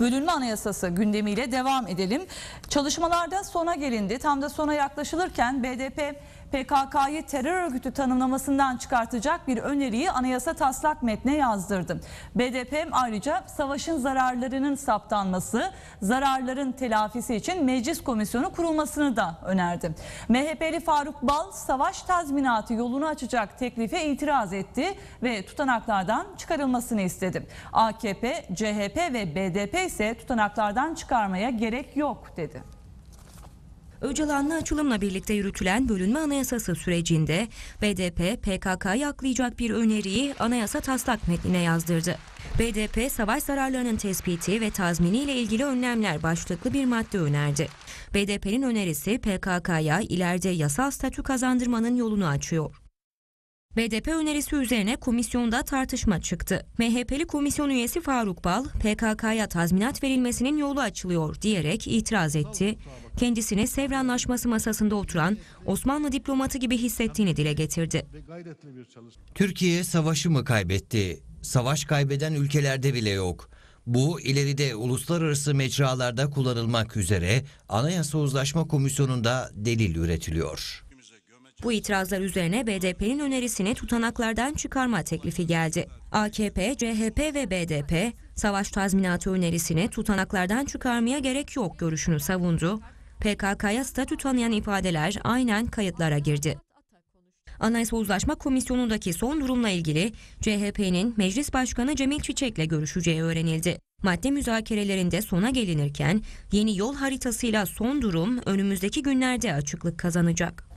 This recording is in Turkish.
Bölünme anayasası gündemiyle devam edelim. Çalışmalarda sona gelindi. Tam da sona yaklaşılırken BDP PKK'yı terör örgütü tanımlamasından çıkartacak bir öneriyi anayasa taslak metne yazdırdı. BDP ayrıca savaşın zararlarının saptanması, zararların telafisi için meclis komisyonu kurulmasını da önerdi. MHP'li Faruk Bal savaş tazminatı yolunu açacak teklife itiraz etti ve tutanaklardan çıkarılmasını istedi. AKP, CHP ve BDP ise tutanaklardan çıkarmaya gerek yok dedi. Öcalan'la açılımla birlikte yürütülen bölünme anayasası sürecinde BDP PKK'yı aklayacak bir öneriyi anayasa taslak metnine yazdırdı. BDP savaş zararlarının tespiti ve tazmini ile ilgili önlemler başlıklı bir madde önerdi. BDP'nin önerisi PKK'ya ileride yasal statü kazandırmanın yolunu açıyor. BDP önerisi üzerine komisyonda tartışma çıktı. MHP'li komisyon üyesi Faruk Bal, PKK'ya tazminat verilmesinin yolu açılıyor diyerek itiraz etti. Kendisini Sevr Anlaşması masasında oturan Osmanlı diplomatı gibi hissettiğini dile getirdi. Türkiye savaşı mı kaybetti? Savaş kaybeden ülkelerde bile yok. Bu ileride uluslararası mecralarda kullanılmak üzere Anayasa Uzlaşma Komisyonu'nda delil üretiliyor. Bu itirazlar üzerine BDP'nin önerisini tutanaklardan çıkarma teklifi geldi. AKP, CHP ve BDP savaş tazminatı önerisini tutanaklardan çıkarmaya gerek yok görüşünü savundu. PKK'ya statü tanıyan ifadeler aynen kayıtlara girdi. Anayasa Uzlaşma Komisyonu'ndaki son durumla ilgili CHP'nin Meclis Başkanı Cemil Çiçek'le görüşeceği öğrenildi. Madde müzakerelerinde sona gelinirken yeni yol haritasıyla son durum önümüzdeki günlerde açıklık kazanacak.